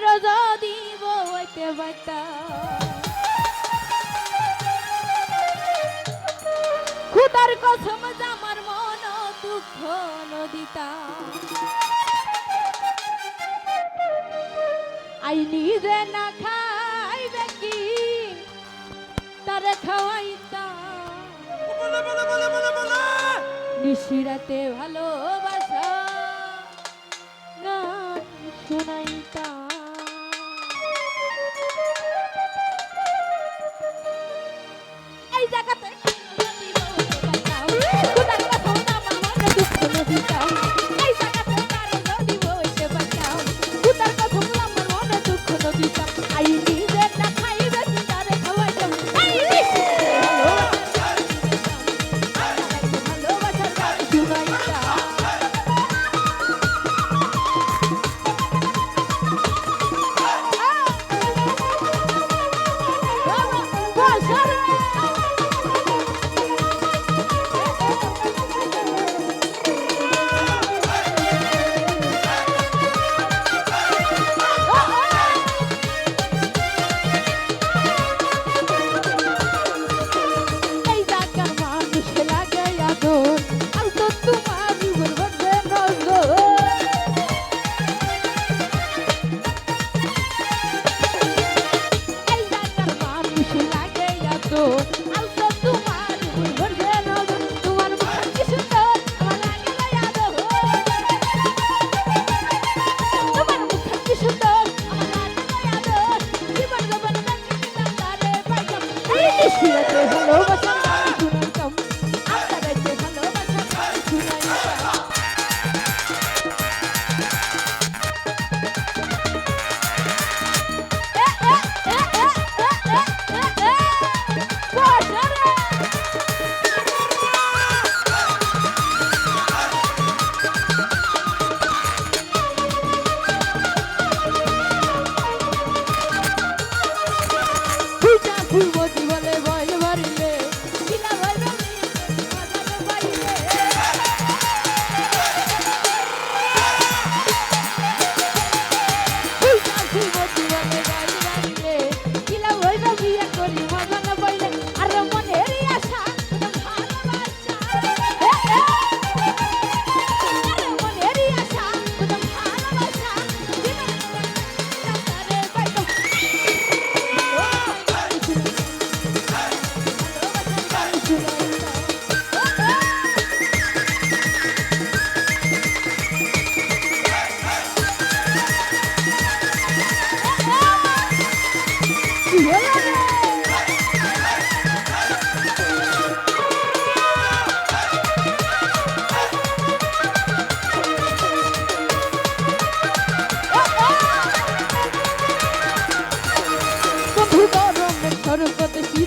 আরও যদি বইতে বাইতা খুদার কসম জামার মন দুঃখ নদিতা আই নিজে না খাই দেখি তার খাওয়াইতা নিশিরাতে ভালোবাসা। তো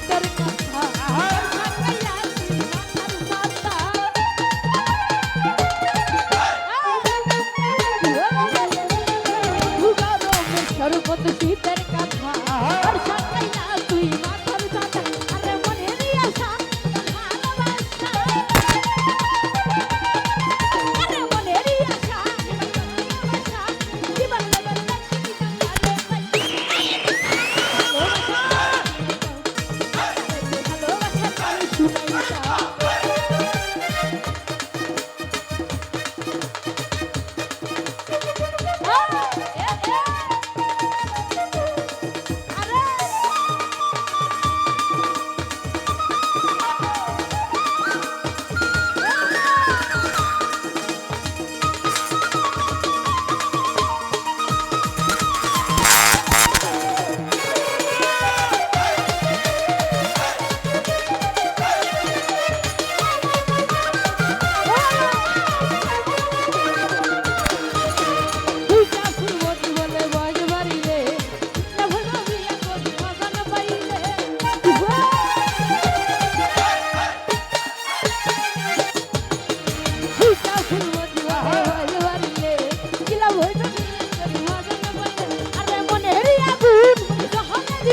better.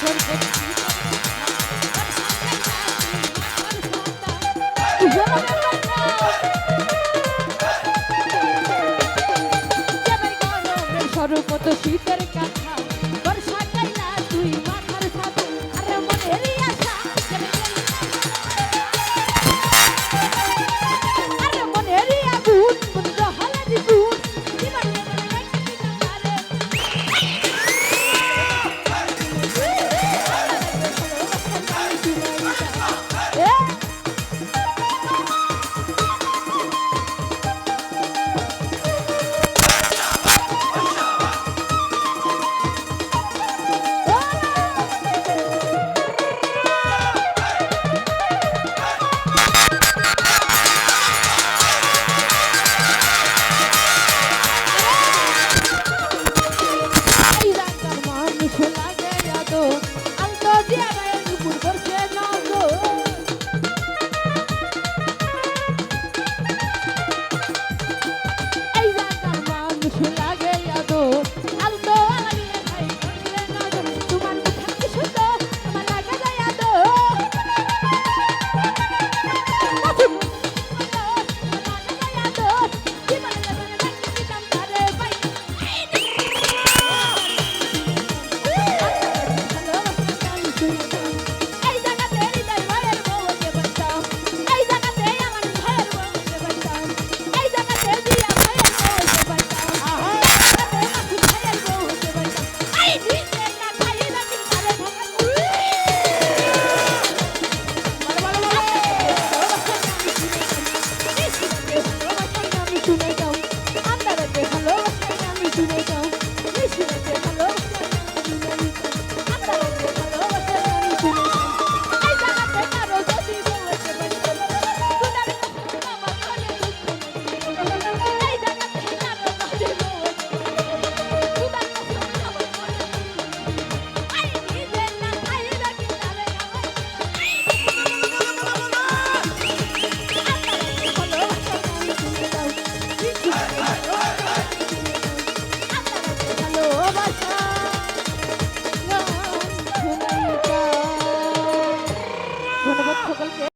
Sorry,